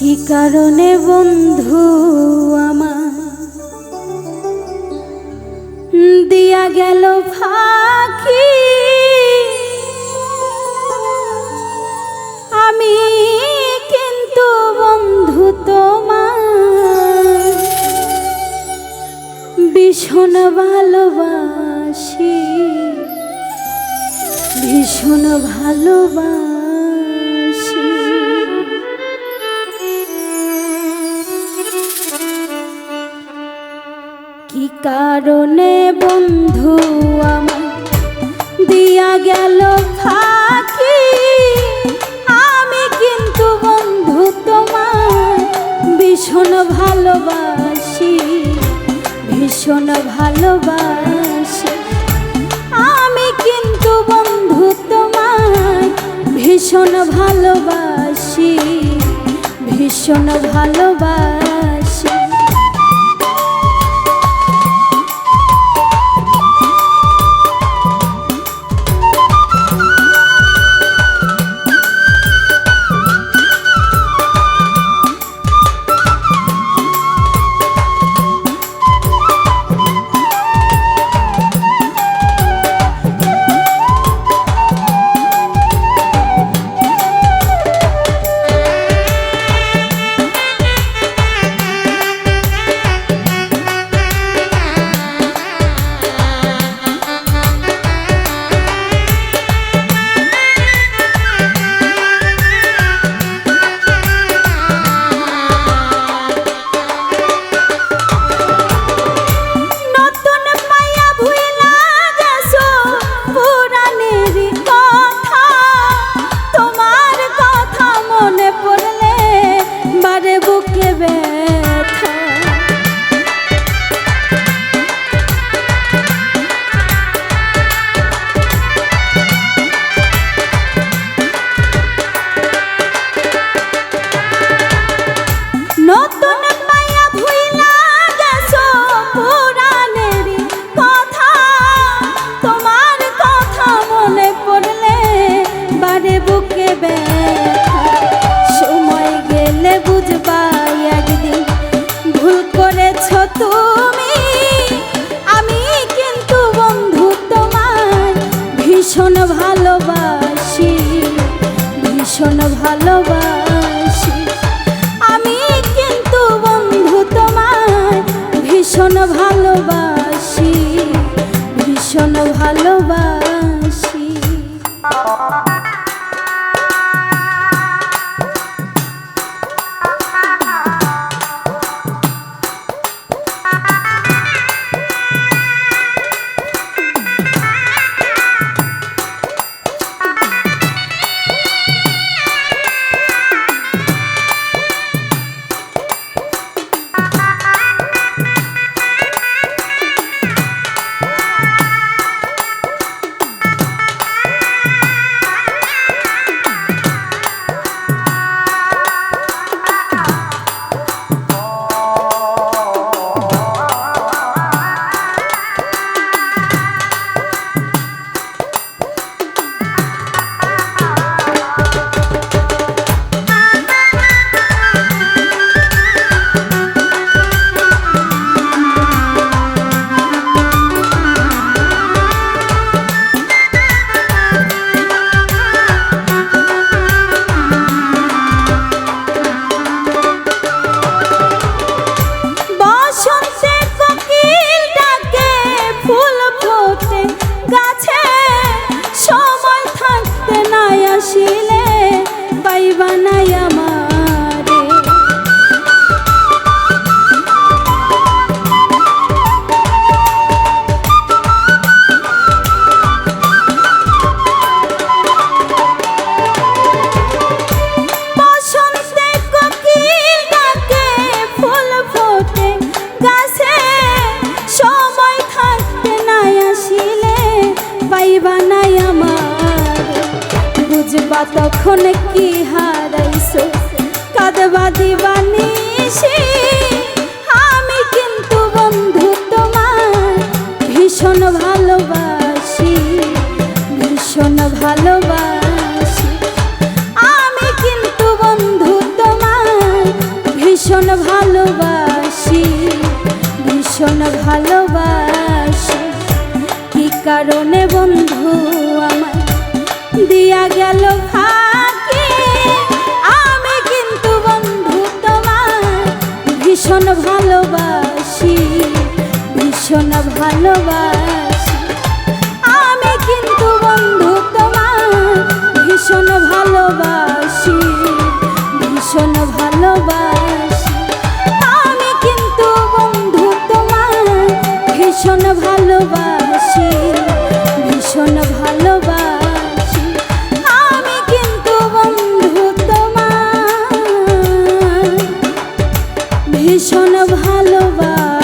কারণে বন্ধু আমার? দিয়া গেল ফাঁকি। আমি কিন্তু বন্ধু তোমার। ভীষণ ভালোবাসি ভীষণ ভালোবাসি। কারণে বন্ধু আমার, দিয়া গেল ফাঁকি আমি কিন্তু বন্ধু তোমার, ভীষণ ভালোবাসি ভীষণ ভালোবাসি। আমি কিন্তু বন্ধু তোমার, ভীষণ ভালোবাসি ভীষণ ভালোবাসি। ভালোবাসি। আমি কিন্তু বন্ধু তোমার ভীষণ ভালোবাসি। পাইবা নাই আমারে ফুল ফোটে গাছে। সময় থাকতে নাই আমার। বুঝবা তখন কি হারাইছো বানিয়েছি। আমি কিন্তু বন্ধু তোমার ভীষণ ভালোবাসি ভীষণ ভালোবাসি। আমি কিন্তু বন্ধু তোমার ভীষণ ভালোবাসি ভীষণ ভালোবাসি। কি কারণে বন্ধু আমার দিয়া গেল ভালোবাসি। আমি কিন্তু বন্ধু তোমার, ভীষণ ভালোবাসি ভীষণ ভালোবাসি। আমি কিন্তু বন্ধু তোমার, ভীষণ ভালোবাসি ভীষণ ভালোবাসি। ভীষণ ভালোবাসি।